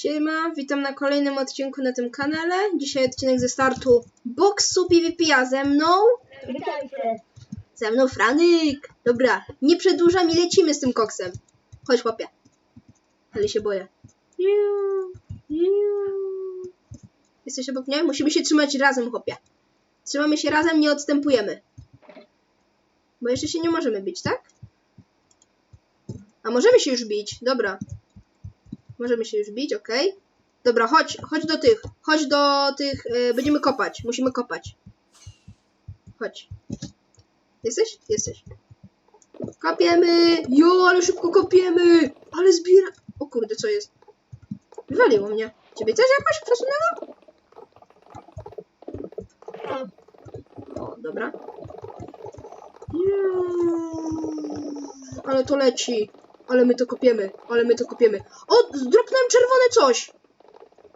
Siema, witam na kolejnym odcinku na tym kanale. Dzisiaj odcinek ze startu boksu PvP, a ze mną... Witajcie. Ze mną Franek! Dobra, nie przedłużam i lecimy z tym koksem. Chodź chłopie. Ale się boję. Jesteś obok mnie? Musimy się trzymać razem, chłopie. Trzymamy się razem, nie odstępujemy. Bo jeszcze się nie możemy bić, tak? A możemy się już bić, dobra. Możemy się już bić, okej. Dobra, chodź, chodź do tych, chodź do tych, y, będziemy kopać, musimy kopać. Chodź. Jesteś? Jesteś. Kopiemy! Jo, ale szybko kopiemy! Ale zbiera... O kurde, co jest? Wywaliło mnie. Ciebie też jakoś przesunęło? O, dobra. Jeuu, Ale to leci. Ale my to kopiemy. Ale my to kopiemy. O, zdropnąłem czerwone coś!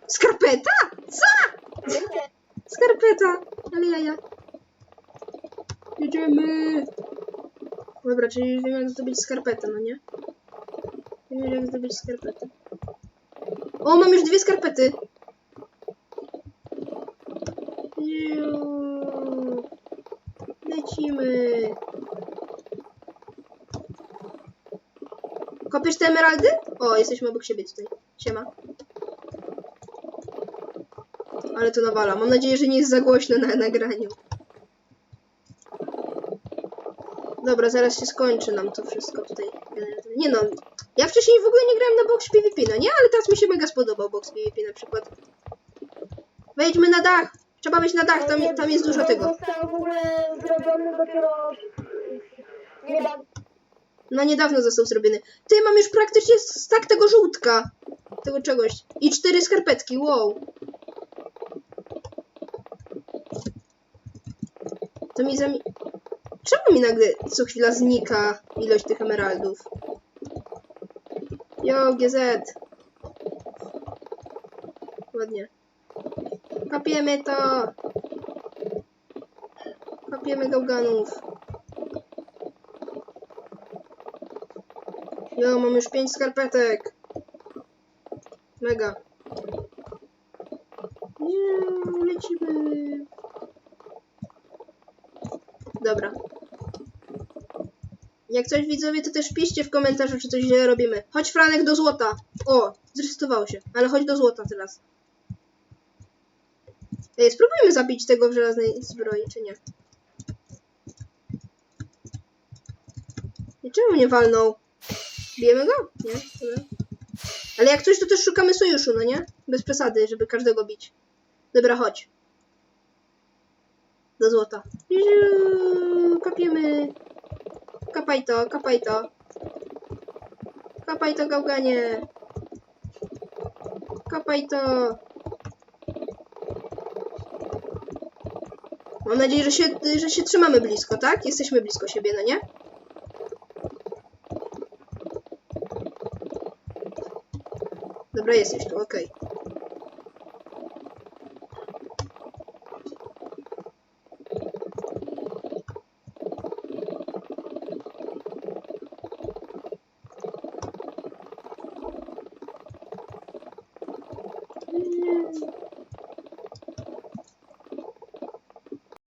Skarpeta? Co? Skarpeta! Ale jaja. Jedziemy! Dobra, czyli wiem jak zdobyć skarpetę, no nie? Wiem jak zdobyć skarpetę. O, mam już dwie skarpety! Lecimy! Kopiesz te emeraldy? O, jesteśmy obok siebie tutaj. Siema. Ale to nawala. Mam nadzieję, że nie jest za głośno na nagraniu. Dobra, zaraz się skończy nam to wszystko tutaj. Nie no, ja wcześniej w ogóle nie grałem na box PvP, no nie? Ale teraz mi się mega spodobał box PvP na przykład. Wejdźmy na dach! Trzeba wejść na dach, tam, tam jest dużo tego. W ogóle zrobiony dopiero niedawno. No niedawno został zrobiony. Ty, mam już praktycznie stak tego żółtka. Tego czegoś. I cztery skarpetki, wow. To mi zami... Czemu mi nagle co chwila znika ilość tych emeraldów? Yo, GZ. Ładnie. Kopiemy to. Kopiemy gałganów. Jo, mam już pięć skarpetek. Mega. Nie, lecimy. Dobra. Jak coś widzowie, to też piszcie w komentarzu, czy coś źle robimy. Chodź Franek do złota. O, zresetował się, ale chodź do złota teraz. Ej, spróbujmy zabić tego w żelaznej zbroi, czy nie? I czemu mnie walnął? Bijemy go? Nie? Dobra. Ale jak coś, to też szukamy sojuszu, no nie? Bez przesady, żeby każdego bić. Dobra, chodź. Do złota. Juuu, Kopiemy. Kapaj to, kapaj to. Kapaj to, gałganie. Kapaj to. Mam nadzieję, że się, że się trzymamy blisko, tak? Jesteśmy blisko siebie, no nie? Dobra, jesteś tu, okej. Okay. Mm.